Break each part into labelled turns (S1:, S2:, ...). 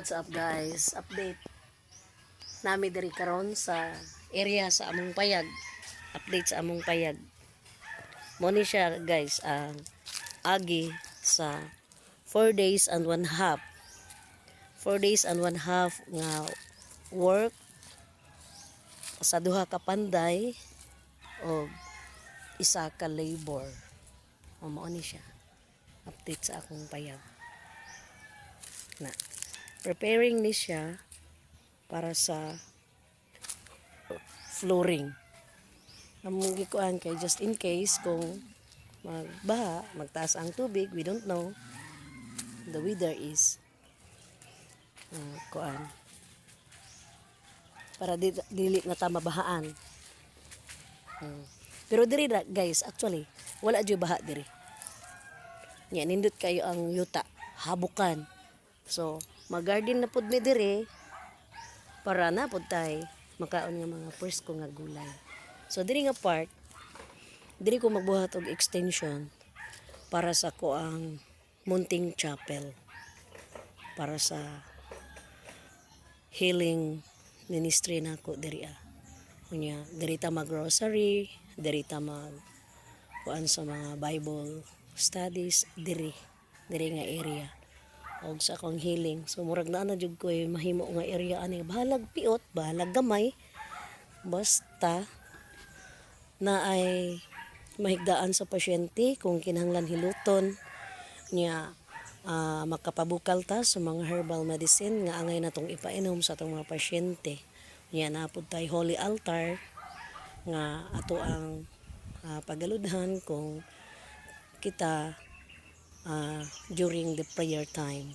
S1: What's up guys? Update. Nami diri karon sa area sa among payag. Update sa among payag. Mo ni siya guys ang agi sa 4 days and one half. 4 days and one half nga work sa duha ka panday o isa ka labor. Mao ni siya. Update sa akong payag na preparing ni siya para sa flooring. Among gikuan kay just in case kung magbaha, magtaas ang tubig, we don't know. The weather is uh, kuan para di, dili na ta mabahaan. Hmm. Pero diri guys, actually wala jud baha diri. Nya nindot kayo ang yuta, habukan. So, mag-garden na pud mi dire para na pud tay makaon nga mga presko nga gulay. So diri nga part diri ko magbuhat og extension para sa ko ang munting chapel para sa healing ministry nako diri ah. Unya, diri ta mag grocery, diri ta mag kuan sa mga Bible studies diri diri nga area og sa akong healing so murag na na jud ko eh, mahimo nga area ani. Bahalag piot bahalag gamay. Basta na ay mahigdaan sa pasyente kung kinahanglan hiluton niya ah, makapabukal ta sa mga herbal medicine nga angay natong ipainom sa atong mga pasyente. Niya napud tay holy altar nga ato ang ah, pagaludhan kung kita ah, during the prayer time.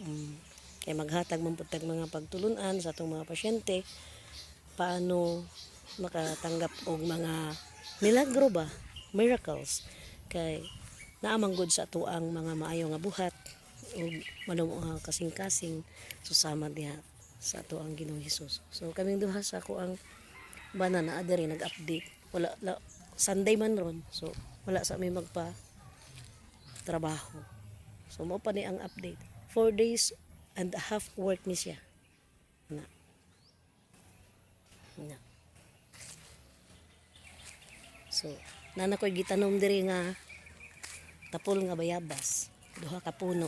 S1: Mm. Kaya maghatag man po tag mga pagtulunan sa atong mga pasyente paano makatanggap og mga milagro ba, miracles kay naamang good sa ato ang mga maayo nga buhat ug manong nga kasing-kasing susama diha sa ato ang Ginoong Hesus. So kaming duha sa ako ang bana na adiri nag-update. Wala la, Sunday man ron. So wala sa may magpa trabaho. So mo pa ni ang update. Four days and a half work ni siya. Na. Na. So, nana ko'y gitanom diri nga tapol nga bayabas. Duha ka puno.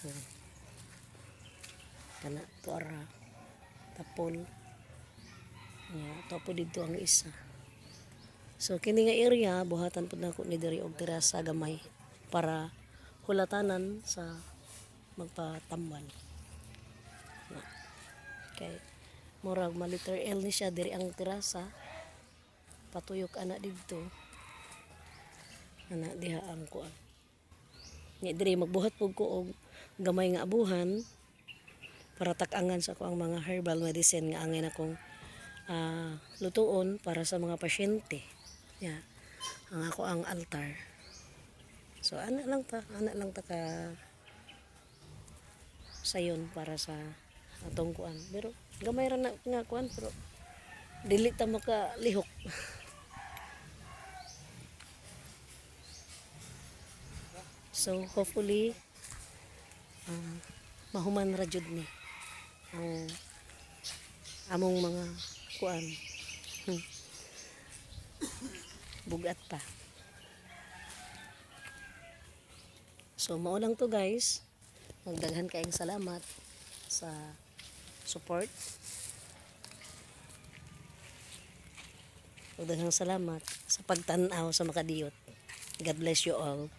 S1: Hmm. Kana to ara tapol. Nga, tapo dito ang isa. So kini nga area buhatan pud nako ni diri og terasa gamay para hulatanan sa magpatambal. Na. Kay murag ma liter L ni siya diri ang terasa patuyok ana didto. Ana diha ang kuan. Ni diri magbuhat pug ko og gamay nga abuhan para takangan sa ko ang mga herbal medicine nga angay na kong ah, lutuon para sa mga pasyente. Ya. Ang ako ang altar. So ana lang ta, ana lang ta ka sayon para sa atong kuan. Pero gamay ra na nga kuan pero dili ta maka lihok. so hopefully um, mahuman ra jud ni ang among mga kuan. Hmm bugat pa. So, mao lang to guys. Magdaghan kayong salamat sa support. Magdaghang salamat sa pagtanaw sa makadiyot. God bless you all.